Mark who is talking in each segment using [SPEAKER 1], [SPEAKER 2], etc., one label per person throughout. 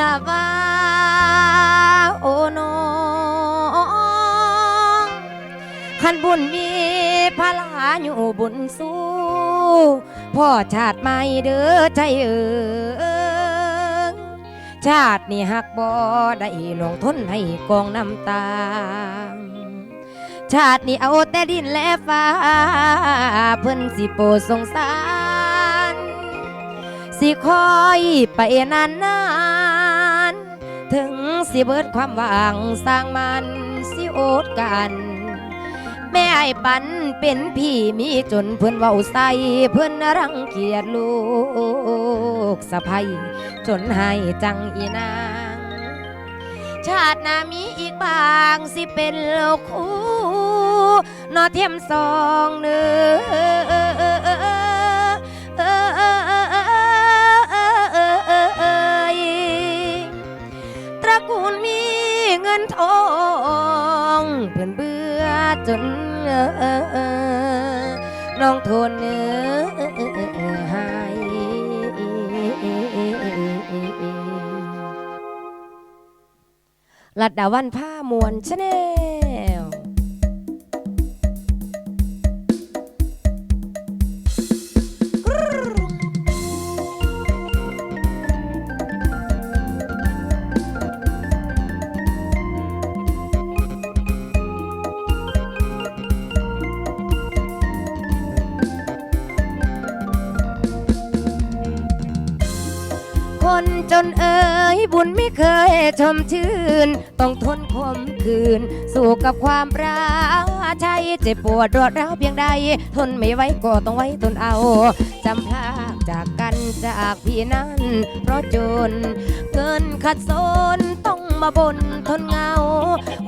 [SPEAKER 1] ละว่าโอ้น้องขันบุญมีพลาอยู่บุญสู้พ่อชาติใหม่เด้อใจเอิงชาตินี่หักบ่ได้ลงทนให้กองน้ำตา ชาตินี้เอาแต่ดินและฟ้า เพิ่นสิโปรสงสาร สิคอยไปนานนา ถึงสิเบิดความหวังสร้างมันสิโอดกัน แม่ไอ้ปันเป็นพี่มีจนเพิ่อนเว้าใส่เพิ่อนรังเกียจลูกสะใภ้จนให้จังอีนาง ชาติหน้ามีอีกบางสิเป็นคู่นอเทียมสองเนื้อ งินทองเพื่อนเบื่อจนน้องทนให้ลัดดาวันผ้ามวลชาแนลคน อ่ยบุญไม่เคยชมชื่น ต้องทนคมคืน สู้กับความรักใจเจ็บปวดรวดร้าวเพียงใด ทนไม่ไหวก็ต้องไว้ทนเอาจำพลากจากกันจากพี่นั้น เพราะจนเงินขัดสนต้องมาบนทนเงา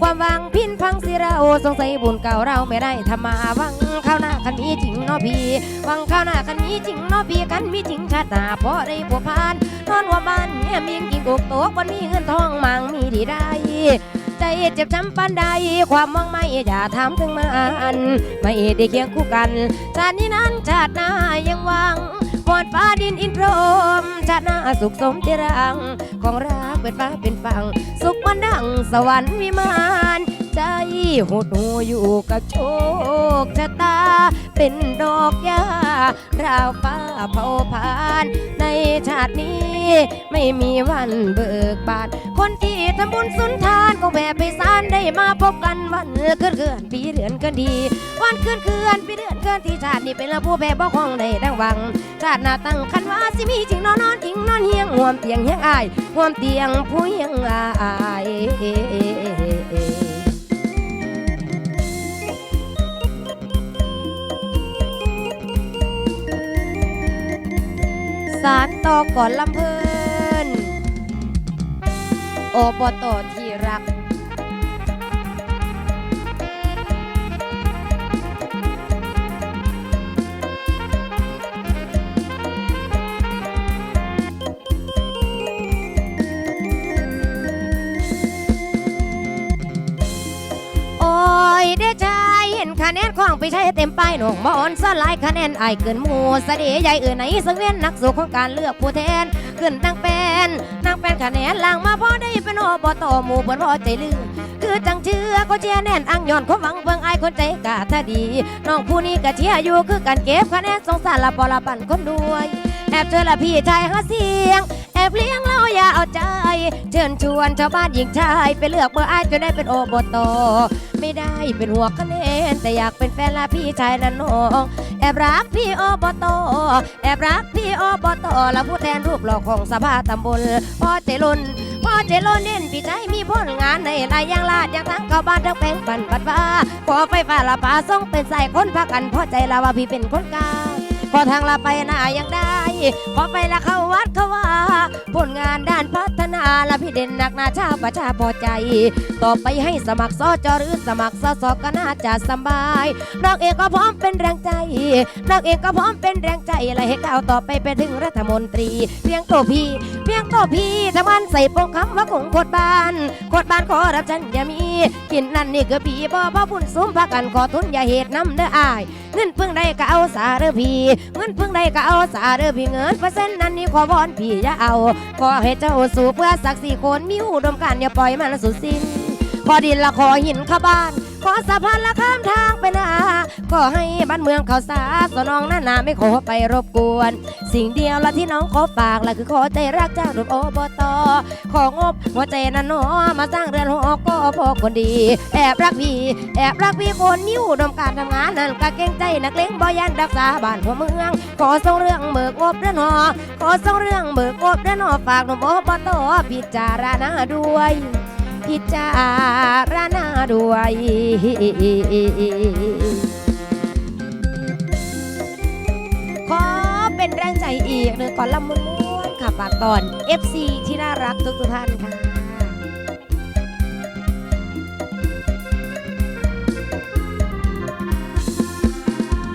[SPEAKER 1] ความหวังพินพังสิเราสงสัยบุญเก่าเราไม่ได้ทำมาวังข้าวหน้าคันมีจริงเนาะพี่วังข้าวหน้าคันมีจริงเนาะพี่กันมีจริงชาติหน้าพอได้ผัวพาน นอนหัวบ้านเมียมีกินกุกตัววันมีเงินทองมังมีดีได้ ใจเจ็บช้ำปานใดความมองไม่อย่าถามถึงมัน ไม่ได้เคียงคู่กัน ชาตินี้นั้นชาติหน้ายังหวังหมดฟ้าดินอินโทรมชาติหน้าสุขสมเจรัง ของรักเป็นฟ้าเป็นฝั่งสุขมันดังสวรรค์วิมาน ใจหดหูอยู่กับโชคชะตา เป็นดอกหญ้าราวฟ้าเผาผานในชาตินี้ ไม่มีวันเบิกบานคนที่ทำบุญสุนทานก็แผ่ไปสารได้มาพบกันวันเกินเกินปีเดือนเกินดี วันเกินเกินปีเดือนเกินที่ชาตินี้เป็นละผู้แผ่บ่คงได้ดังหวัง ชาติหน้าตั้งคันว่าสิมีจริงนอนนอนอิงนอนเฮียงห่วมเตียงเฮียงอายห่วมเตียงผู้เฮียงอาย สารต่อก่อนลำเพลินโอบตที่รัก โอ้ยได้จเห็น คะแนนของไปใช้เต็มป้ายหนองมอนสลายคะแนนไอเกินหมูเสดีใหญ่เอื่นไหนสังเวียนนักสู้ของการเลือกผู้แทนขึ้นตั้งเป็นนั่งเป็นคะแนนล่างมาพอได้เป็นอบตหมู่เปิ้นพอใจลือคือจังเชื่อก็เชียแน่นอังย้อนความหวังเบิ่งไอายคนใจกะถ้าดีน้องผู้นี้ก็เชียอยู่คือการเก็บคะแนนสงสารละปอละปันคนด้วยแอบเจอละพี่ชายหาเสียงแอบเลี้ยงเราอย่าเอาใจ เชิญชวนชาวบ้านหญิงชายไปเลือกเบอร์ไอายจนได้เป็นโอบตไม่ได้เป็นหัวคะแนน แต่อยากเป็นแฟนละพี่ชายนั่นน้องแอบรักพี่โอบตแอบรักพี่โอบตและผู้แทนรูปหล่อของสภาตำบลพ่อเจรุนพ่อเจรุนเน้นพี่ใจมีผลงานในลายยางลาดยางทั้งเข้าบ้านทั้งแปลงปันปัดว่าขอไฟฟ้าละปาส่งเป็นสายคนพักกันพ่อใจละว่าพี่เป็นคนกลางพอทางละไปหน้ายังได้ขอไปละเขา วัดเขาว่า ผลงานด้านพัฒนาและพี่เด่นนักหนาชาประชาพอใจ ต่อไปให้สมัครสอจอหรือสมัครสอสอก็น่าจะสบายนอกเอกก็พร้อมเป็นแรงใจนอกเอกก็พร้อมเป็นแรงใจและให้ก้าวต่อไปไปถึงรัฐมนตรี เพียงตัวพี่ เพียงตัวพี่ทำมันใส่โปงคำว่าคงโคตรบ้านโคตรบ้านขอรับฉันอย่ามี กินนั่นนี่ก็พี่บ่พ่อบุญสมพักกันขอทุนอย่าเหตุน้ำเด้ออายเงินเพิ่งได้ก็เอาสาเด้อพี่เงินเพิ่งได้ก็เอาสาเด้อพี่เงินเปอร์เซ็นต์นั้นนี่ขอวอนพี่อย่าเอา ขอให้เจ้าสู่เพื่อศักดิ์ศรีคนมีอุดมการอย่าปล่อยมันสุดสิ้นขอดินละขอหินข้าบ้าน ขอสะพานละข้ามทางไปนาขอให้บ้านเมืองเขาสาสนองหน้านาไม่ขอไปรบกวน สิ่งเดียวละที่น้องขอฝากละคือขอใจรักจากรูปอบตของบหัวใจนั้นหนอมาสร้างเรือนหอก็พอคนดี แอบรักพี่แอบรักพี่คนนิ้วดมการทำงานนั่นก็เก่งใจนักเลงบอยันรักษาบ้านหัวเมือง ขอส่งเรื่องเบิกงบเรือนหอขอส่งเรื่องเบิกงบเรือนหอฝากหนุ่มอบตพิจารณาด้วย พิจารณาด้วยขอเป็นแรงใจอีกหนึ่งก่อนลำมุนม้วนๆค่ะฝากตอน FC ที่น่ารักทุกทุกท่านค่ะ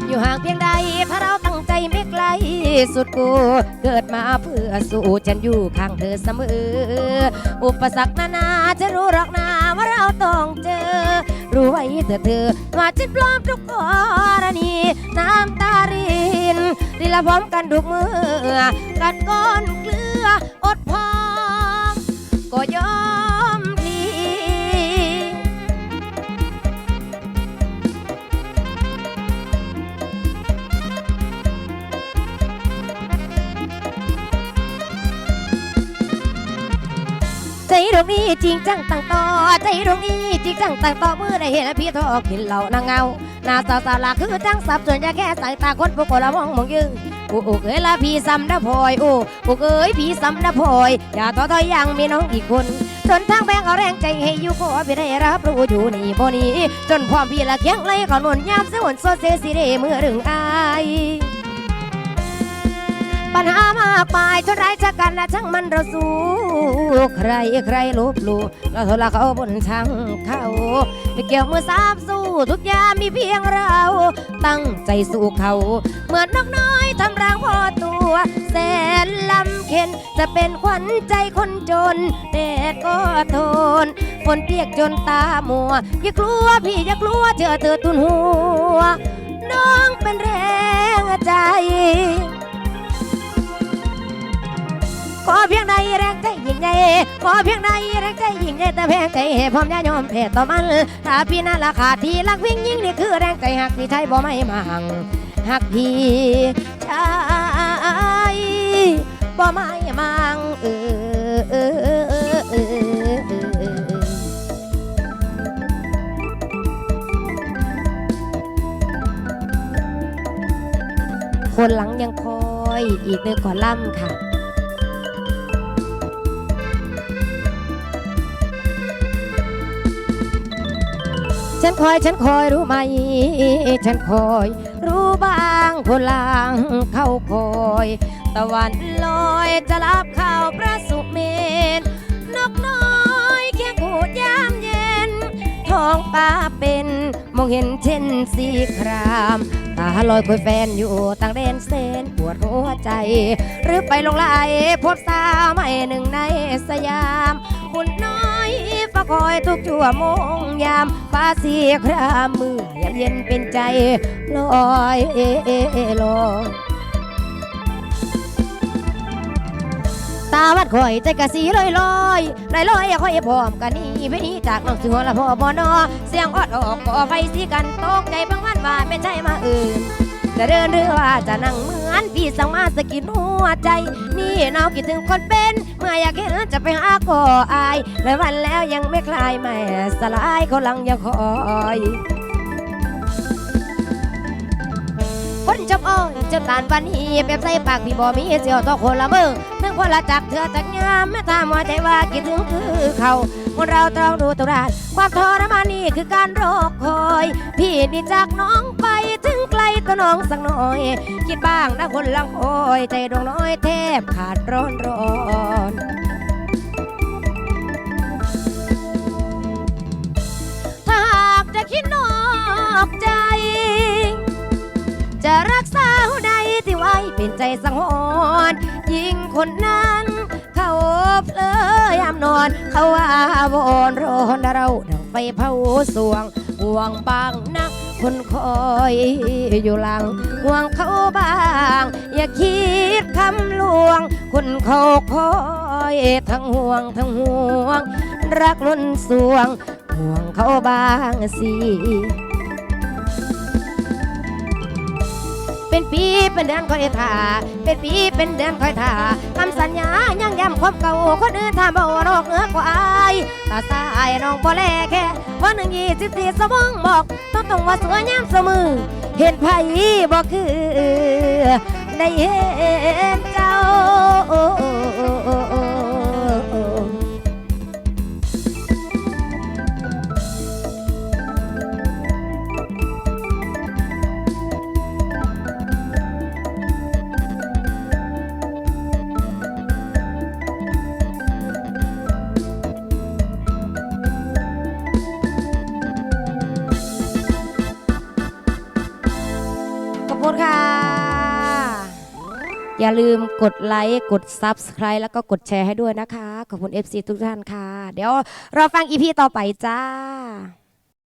[SPEAKER 1] อยู่ห่างเพียง สุดกูเกิดมาเพื่อสู้ฉันอยู่ข้างเธอเสมอ อุปสรรคนานาจะรู้หรอกนาว่าเราต้องเจอ รู้ไว้เถอเธอว่าฉันพร้อมทุกกรณีน้ำตารินริละพร้อมกันทุกมือกัดก้อนเกลืออดพอก็ยอม ใจดวงนี้จริงจังตั้งต่อใจดวงนี้จริงจังตั้งต่อเมื่อได้เห็นพี่ทอกินเหล่านางเงาหน้าสาวสาวลาคือจังสับส่วนจะแค่สายตาคนพวกคนละมองมองยืนโอ้โอ้เอ้ยละพี่ซ้ำนะพลอยโอ้โอ้เอ้ยพี่ซ้ำนะพลอยอย่าท้อถอยยังมีน้องอีกคนจนทางแบงเอาแรงใจให้อยู่ขอพี่ได้รับรู้อยู่นี่บ่นี้จนพร้อมพี่ละเคียงเลยขอหนุนยามเสวนโซเซสิเดเมื่อถึงอาย ปัญหามากมายเท่าไรจะกันและช่างมันเราสู้ใครใครลบลู่เราโทรเขาบนช่างเขาไม่เกี่ยวมือสามสู้ ทุกอย่างมีเพียงเรา ตั้งใจสู้เขา เหมือนนกน้อยทำรังพอตัวแสนลำเข็นจะเป็นขวัญใจคนจนแดดก็ทนฝนเปียกจนตามัวอย่ากลัวพี่อย่ากลัวเจอเธอทุนหัว น้องเป็นแรงใจ ขอเพียงใดแรงใจยิ่งใหญ่ขอเพียงใดแรงใจยิ่งใหญ่แต่แพงใจให้พร้อมอย่ายอมแพ้ต่อมันถ้าพี่นั้นราคาที่รักวิ่งยิ่งนี่คือแรงใจหักที่ใช้บ่ไม่มาหังหักพี่ชายบ่ไม่มังเออคนหลังยังคอยอีกหนึ่งก่อนล่ำค่ะ ฉันคอยฉันคอยรู้ไหม ฉันคอย รู้บ้างคนลางเข้าคอย ตะวันลอยจะรับข่าวพระสุเมนนกน้อยเคียงหูดยามเย็น ท้องฟ้าเป็นมองเห็นเช่นสีครามตาลอยคุยแฟนอยู่ต่างเดนเซนปวดหัวใจ หรือไปลงไหลพบสาวใหม่หนึ่งในสยามหุ่นน้อย ฟ้าคอยทุกชั่วโมงยามฟ้าสีครามมือยามเย็นเป็นใจลอยเอเอเอลอยตาวัดข่อยใจกะสีลอยลอยลอยลอยข่อยพร้อมกันนี่ไปนี่จากน้องสิหัวละพ่อบอนอเสียงออดออกก่อไฟสีกันตกใจบางวันว่าไม่ใช่มาอื่น จะเดินหรือว่าจะนั่งเหมือนพี่สั่งมาสะกิดหัวใจ นี่น้องคิดถึงคนเป็นเมื่ออยากเห็นจะไปหาก็อายหลายวันแล้วยังไม่คลายไม่สลายเขาลังยังคอยคนจบอ้อยจนตานวันฮีแบบใส่ปากพี่บ่มีเสียวต่อคนละเมือทั้งคนละจักเธอจักยามแม่ถามว่าใจว่าคิดถึงคือเขาคนเราต้องดูตัวราความทรมานนี่คือการรอคอย พี่นี่จากน้องไป ถึงไกลตัวน้องสักหน่อย คิดบ้างนะคนลังคอยใจดวงน้อยแทบขาดร้อนร้อนถ้าหากจะคิดนอกใจ จะรักษาหัวใดที่ไว้เป็นใจสังหรณ์ยิ่งคนนั้นเขาเพลอยามนอน เขาว่าวอนร้อนเราดังไฟเผาสวงห่วงบางนัก คนคอยอยู่หลังห่วงเขาบ้าง อย่าคิดคำลวง คนเขาคอยทั้งห่วงทั้งห่วง รักล้นสวง ห่วงเขาบ้างสิ เป็นปีเป็นเดือนคอยท่าเป็นปีเป็นเดือนคอยท่าคำสัญญายังย้ำความเก่าคนอื่นทำเอานอกเหนือกว่าอายตาสายน้องบ่แลแค่วันหนึ่งยี่สิบสี่สมองบอกต้องต้องว่าสวยงามเสมอเห็นไผบ่คือในเห็นเจ้า อย่าลืมกดไลค์กด Subscribe แล้วก็กดแชร์ให้ด้วยนะคะ ขอบคุณ FC ทุกท่านค่ะ เดี๋ยวเราฟังอีพีต่อไปจ้า